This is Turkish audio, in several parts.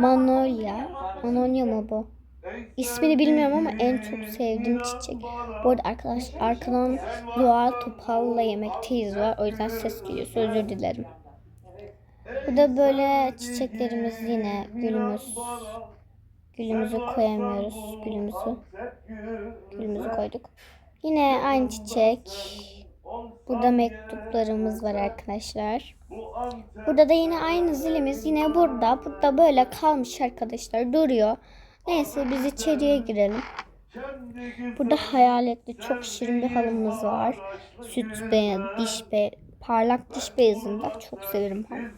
Manolya. Manolya mı bu? İsmini bilmiyorum ama en çok sevdiğim çiçek. Bu arada arkadaşlar arkadan Doğal Topal'la yemekteyiz var. O yüzden ses geliyorsa özür dilerim. Burada böyle çiçeklerimiz yine gülümüz. Gülümüzü koyamıyoruz. Gülümüzü. Gülümüzü koyduk. Yine aynı çiçek. Burada mektuplarımız var arkadaşlar. Burada da yine aynı zilimiz yine burada. Burada böyle kalmış arkadaşlar duruyor. Neyse biz içeriye girelim. Burada hayaletli çok şirin bir halımız var. Süt beyaz, diş be parlak diş beyazında. Çok severim halı.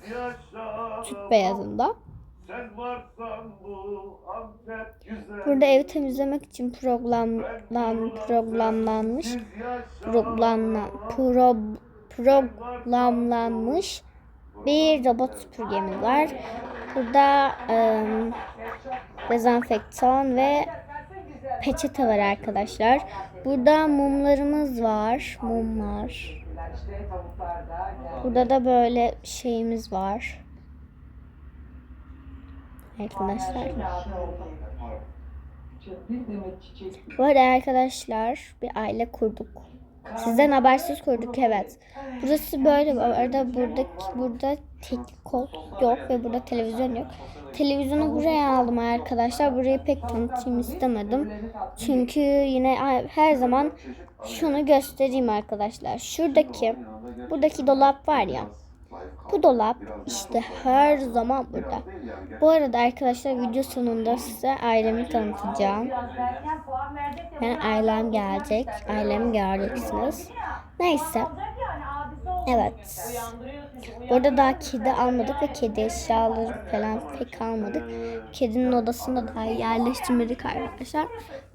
Süt beyazında. Burada evi temizlemek için programlan, programlanmış programlan, pro, programlanmış bir robot süpürgemiz var. Burada ım, dezenfektan ve peçete var arkadaşlar. Burada mumlarımız var. Mumlar. Burada da böyle şeyimiz var. Arkadaşlar. Bu arada arkadaşlar bir aile kurduk. Sizden habersiz kurduk evet. Burası böyle bu arada buradaki burada teknik koltuk yok ve burada televizyon yok. Televizyonu buraya aldım arkadaşlar. Burayı pek tanıtayım istemedim. Çünkü yine her zaman şunu göstereyim arkadaşlar. Şuradaki buradaki dolap var ya. Bu dolap işte her zaman burada. Bu arada arkadaşlar video sonunda size ailemi tanıtacağım. Yani ailem gelecek. Ailemi göreceksiniz. Neyse. Evet. Burada daha kedi almadık ve kedi eşyaları falan pek almadık. Kedinin odasında daha yerleştirmedik arkadaşlar.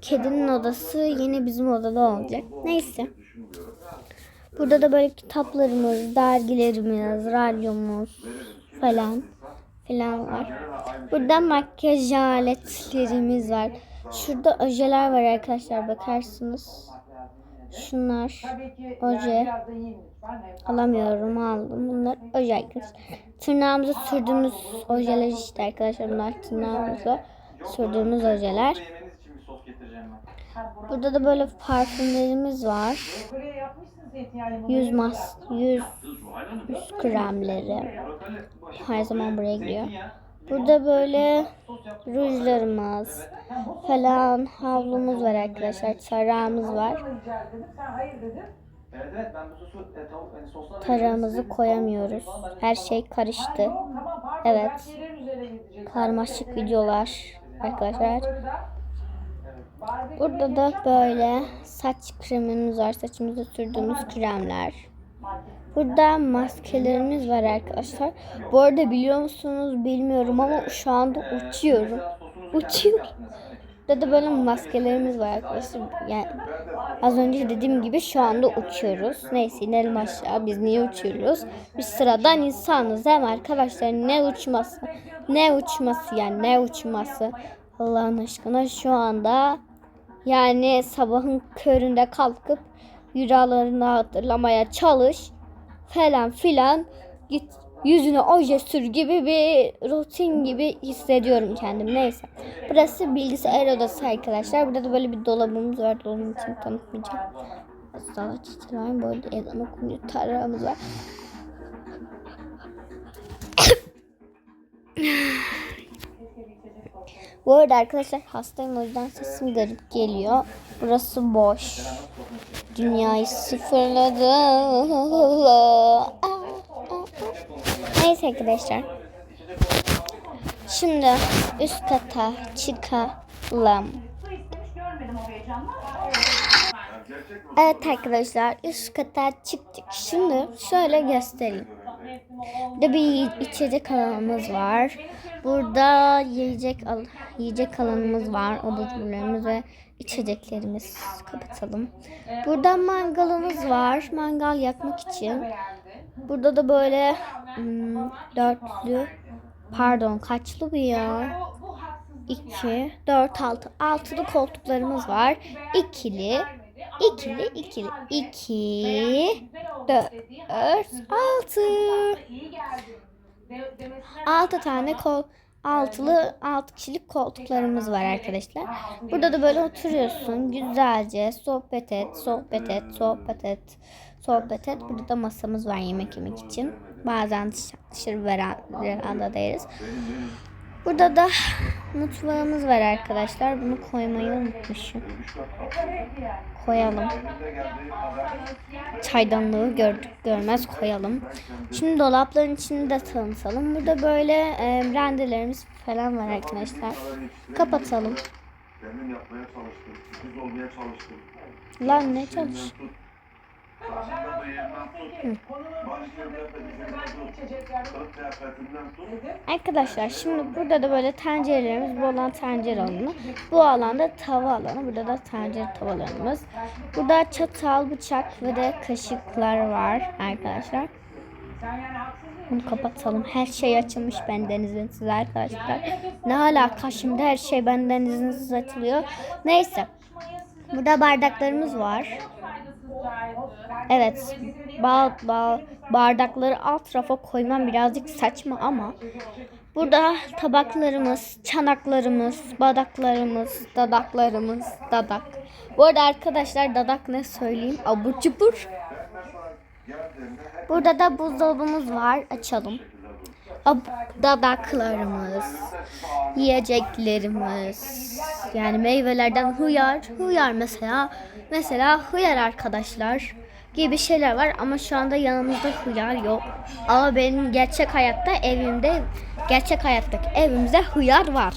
Kedinin odası yine bizim odada olacak. Neyse. Burada da böyle kitaplarımız, dergilerimiz, radyomuz falan filan var. Burada makyaj aletlerimiz var. Şurada ojeler var arkadaşlar bakarsınız. Şunlar oje. Alamıyorum aldım. Bunlar oje arkadaşlar. Tırnağımıza sürdüğümüz ojeler işte arkadaşlar. Bunlar tırnağımıza sürdüğümüz ojeler. Burada da böyle parfümlerimiz var. Yüz mas, yüz, yüz kremleri. Her zaman buraya gidiyor. Burada böyle rujlarımız falan havlumuz var arkadaşlar. Tarağımız var. Evet evet ben bu sosu e, tavuk sosla Tarağımızı koyamıyoruz. Her şey karıştı. Evet. Karmaşık videolar arkadaşlar. Burada da böyle saç kremimiz var. Saçımıza sürdüğümüz kremler. Burada maskelerimiz var arkadaşlar. Bu arada biliyor musunuz bilmiyorum ama şu anda uçuyorum. Uçuyorum. Burada da böyle maskelerimiz var arkadaşlar. Yani az önce dediğim gibi şu anda uçuyoruz. Neyse inelim aşağı. Biz niye uçuyoruz? Biz sıradan insanız mi arkadaşlar? Ne uçması? Ne uçması yani ne uçması? Allah'ın aşkına şu anda yani sabahın köründe kalkıp rüyalarını hatırlamaya çalış falan filan git yüzüne oje sür gibi bir rutin gibi hissediyorum kendim. Neyse. Burası bilgisayar odası arkadaşlar. Burada da böyle bir dolabımız var. Dolabın için tanıtmayacağım. Asla çiçeği var. Böyle ezan okunuyor. Tarağımız var. Bu arada arkadaşlar hastayım o yüzden sesim garip geliyor. Burası boş. Dünyayı sıfırladı. Neyse arkadaşlar. Şimdi üst kata çıkalım. Evet arkadaşlar üst kata çıktık. Şimdi şöyle göstereyim. Burada bir içecek alanımız var. Burada yiyecek al yiyecek alanımız var. Abur cuburlarımız ve içeceklerimiz. Kapatalım. Burada mangalımız var. Mangal yakmak için. Burada da böyle hmm, dörtlü pardon kaçlı bu ya? 2, 4, 6. Altılı koltuklarımız var. İkili, ikili, ikili. 2, 4, 6. 6 tane kol altılı altı kişilik koltuklarımız var arkadaşlar. Burada da böyle oturuyorsun güzelce sohbet et, sohbet et, sohbet et, sohbet et. Burada da masamız var yemek yemek için. Bazen dışarı, veren, verandadayız. Burada da mutfağımız var arkadaşlar. Bunu koymayı unutmuşum. Koyalım. Çaydanlığı gördük görmez koyalım. Şimdi dolapların içini de tanıtalım. Burada böyle e, rendelerimiz falan var arkadaşlar. Kapatalım. Kendim yapmaya çalıştım. Düz olmaya çalıştım. Lan ne çalış? Tut. Arkadaşlar şimdi burada da böyle tencerelerimiz bu alan tencere alanı. Bu alanda tava alanı. Burada da tencere tavalarımız. Burada çatal, bıçak ve de kaşıklar var arkadaşlar. Bunu kapatalım. Her şey açılmış benden izinsiz arkadaşlar. Ne alaka şimdi her şey benden izinsiz açılıyor. Neyse. Burada bardaklarımız var. Evet. Ba ba bardakları alt rafa koymam birazcık saçma ama burada tabaklarımız, çanaklarımız, badaklarımız, dadaklarımız, dadak. Bu arada arkadaşlar dadak ne söyleyeyim? Abur cubur. Burada da buzdolabımız var. Açalım. Ab- dadaklarımız, yiyeceklerimiz, yani meyvelerden hıyar, hıyar mesela, mesela hıyar arkadaşlar gibi şeyler var ama şu anda yanımızda hıyar yok. Ama benim gerçek hayatta evimde, gerçek hayattaki evimizde hıyar var.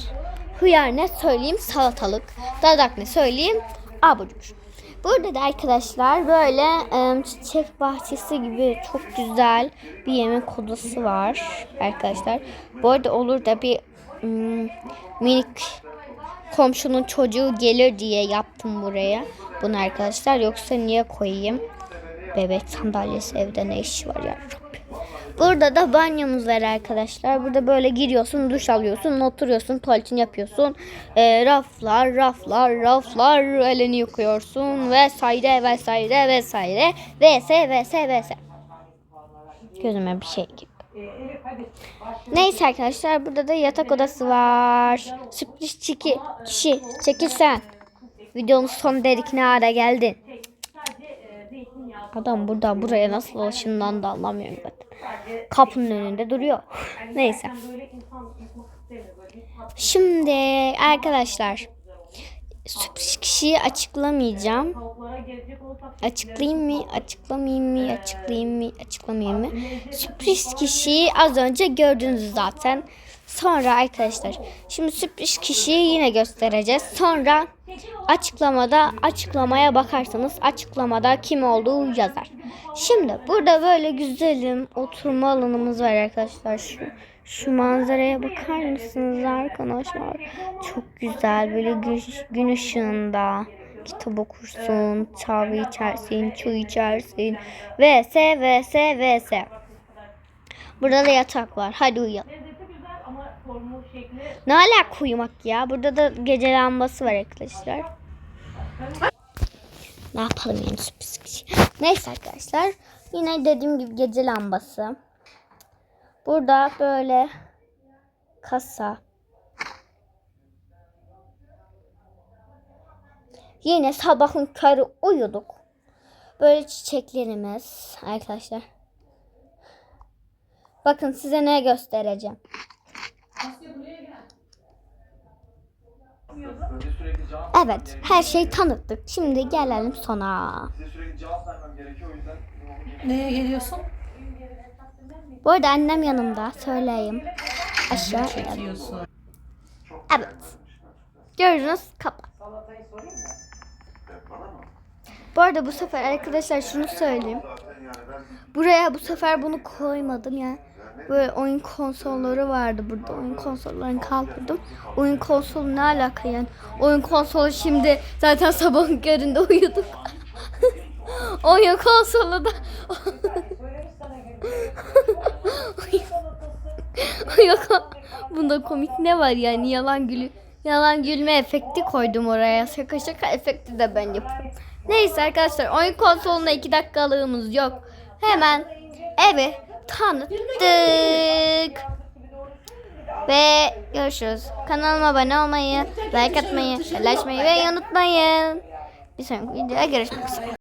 Hıyar ne söyleyeyim salatalık, dadak ne söyleyeyim abur cubur. Burada da arkadaşlar böyle çiçek bahçesi gibi çok güzel bir yemek odası var arkadaşlar. Bu arada olur da bir mm, minik komşunun çocuğu gelir diye yaptım buraya. Bunu arkadaşlar yoksa niye koyayım? Bebek sandalyesi evde ne işi var ya. Burada da banyomuz var arkadaşlar. Burada böyle giriyorsun, duş alıyorsun, oturuyorsun, tuvaletini yapıyorsun. Ee, raflar, raflar, raflar, elini yıkıyorsun vesaire vesaire vesaire. Vs vs vs. Gözüme bir şey gibi. Neyse arkadaşlar burada da yatak odası var. Sürpriz çeki, kişi çekil sen. Videonun son dedik ne ara geldin. Adam burada buraya nasıl ışınlandı anlamıyorum zaten. Kapının önünde duruyor. Neyse. Şimdi arkadaşlar sürpriz kişiyi açıklamayacağım. Açıklayayım mı? Açıklamayayım mı? Açıklayayım mı? Açıklamayayım mı? Sürpriz kişiyi az önce gördünüz zaten. Sonra arkadaşlar şimdi sürpriz kişiyi yine göstereceğiz. Sonra açıklamada açıklamaya bakarsanız açıklamada kim olduğu yazar. Şimdi burada böyle güzelim oturma alanımız var arkadaşlar. Şu, şu manzaraya bakar mısınız arkadaşlar? Çok güzel böyle gün, gün ışığında kitap okursun, kahve içersin, çay içersin. Vs vs vs. Burada da yatak var. Hadi uyuyalım. Ne alaka uyumak ya? Burada da gece lambası var arkadaşlar. Ne yapalım yani sürpriz kişi. Neyse arkadaşlar. Yine dediğim gibi gece lambası. Burada böyle kasa. Yine sabahın karı uyuduk. Böyle çiçeklerimiz arkadaşlar. Bakın size ne göstereceğim. Evet, her şeyi tanıttık. Şimdi gelelim sona. Size sürekli cevap vermem gerekiyor o yüzden Neye geliyorsun? Bu arada annem yanımda. Söyleyeyim. Aşağı inelim. Çekiyorsun. Evet. Gördünüz kapat. Bu arada bu sefer arkadaşlar şunu söyleyeyim. Yani Buraya bu sefer bunu koymadım ya. Böyle oyun konsolları vardı burada. Oyun konsollarını kaldırdım. Oyun konsolu ne alaka yani? Oyun konsolu şimdi zaten sabahın köründe uyuduk. oyun konsolu da kon- Bunda komik ne var yani yalan gülü yalan gülme efekti koydum oraya. Şaka şaka efekti de ben yapıyorum. Neyse arkadaşlar oyun konsolunda iki dakikalığımız yok. Hemen evi tanıttık. Ve görüşürüz. Kanalıma abone olmayı, like atmayı, paylaşmayı ve unutmayın. Bir sonraki videoda görüşmek üzere.